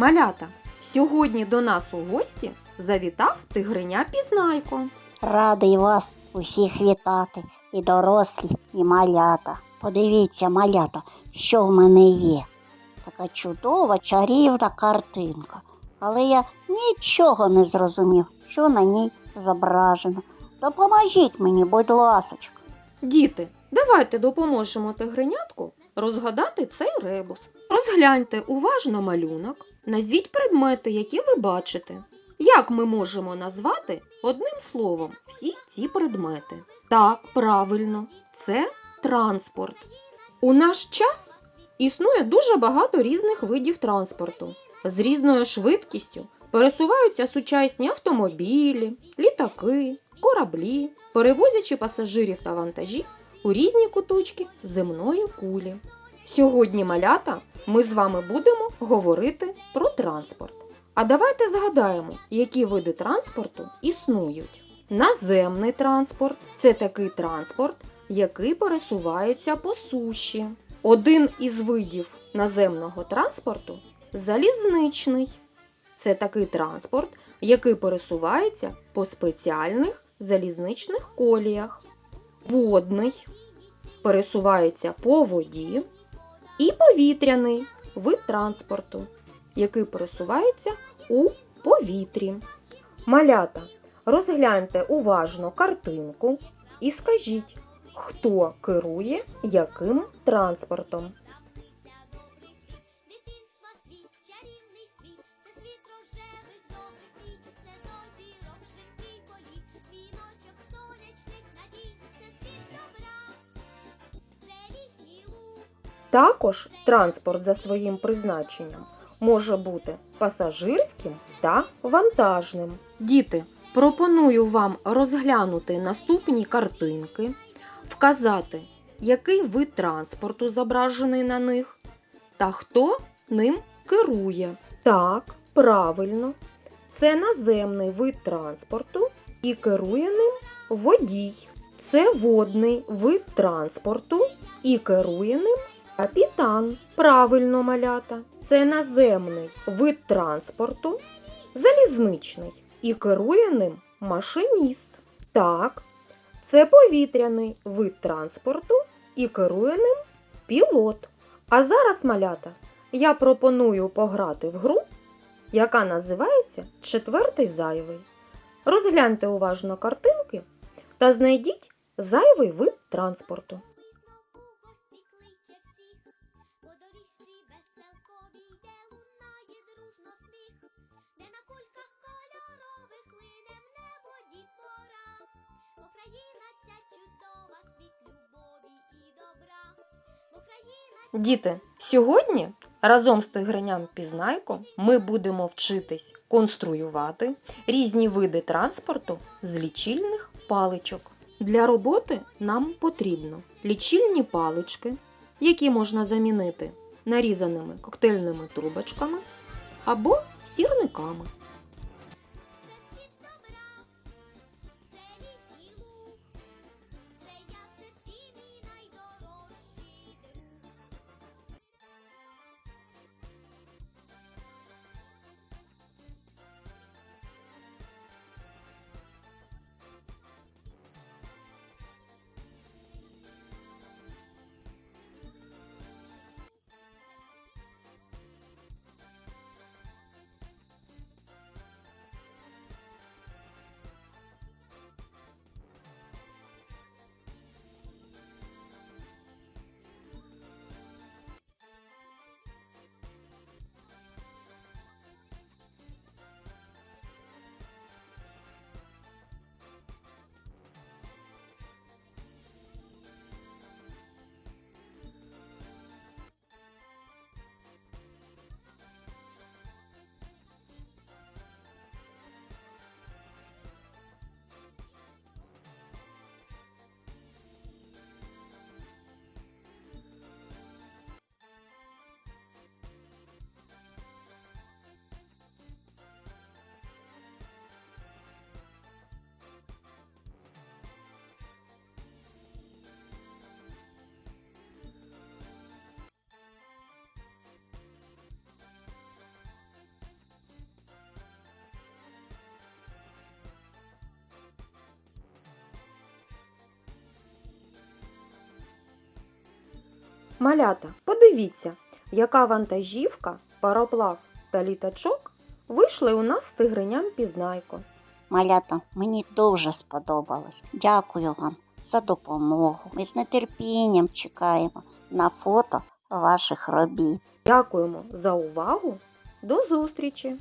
Малята, сьогодні до нас у гості завітав тигриня Пізнайко. Радий вас усіх вітати, і дорослі, і малята. Подивіться, малята, що в мене є. Така чудова, чарівна картинка. Але я нічого не зрозумів, що на ній зображено. Допоможіть мені, будь ласочка. Діти, давайте допоможемо тигренятку розгадати цей ребус. Розгляньте уважно малюнок, назвіть предмети, які ви бачите. Як ми можемо назвати одним словом всі ці предмети? Так, правильно, це транспорт. У наш час існує дуже багато різних видів транспорту. З різною швидкістю пересуваються сучасні автомобілі, літаки, кораблі, перевозячи пасажирів та вантажі у різні куточки земної кулі. Сьогодні, малята, ми з вами будемо говорити про транспорт. А давайте згадаємо, які види транспорту існують. Наземний транспорт це такий транспорт, який пересувається по суші. Один із видів наземного транспорту залізничний. Це такий транспорт, який пересувається по спеціальних залізничних коліях. Водний пересувається по воді. І повітряний вид транспорту, який пересувається у повітрі. Малята, розгляньте уважно картинку і скажіть, хто керує яким транспортом. Також транспорт за своїм призначенням може бути пасажирським та вантажним. Діти, пропоную вам розглянути наступні картинки, вказати, який вид транспорту зображений на них та хто ним керує. Так, правильно, це наземний вид транспорту і керує ним водій. Це водний вид транспорту і керує ним Капітан. Правильно, малята. Це наземний вид транспорту, залізничний і керує ним машиніст. Так, це повітряний вид транспорту і керує ним пілот. А зараз, малята, я пропоную пограти в гру, яка називається Четвертий зайвий. Розгляньте уважно картинки та знайдіть зайвий вид транспорту. Діти, сьогодні разом з тигреням Пізнайко ми будемо вчитись конструювати різні види транспорту з лічильних паличок. Для роботи нам потрібно лічильні палички, які можна замінити нарізаними коктейльними трубочками або сірниками. Малята, подивіться, яка вантажівка, пароплав та літачок вийшли у нас з тигреням пізнайко. Малята, мені дуже сподобалось. Дякую вам за допомогу. Ми з нетерпінням чекаємо на фото ваших робіт. Дякуємо за увагу. До зустрічі!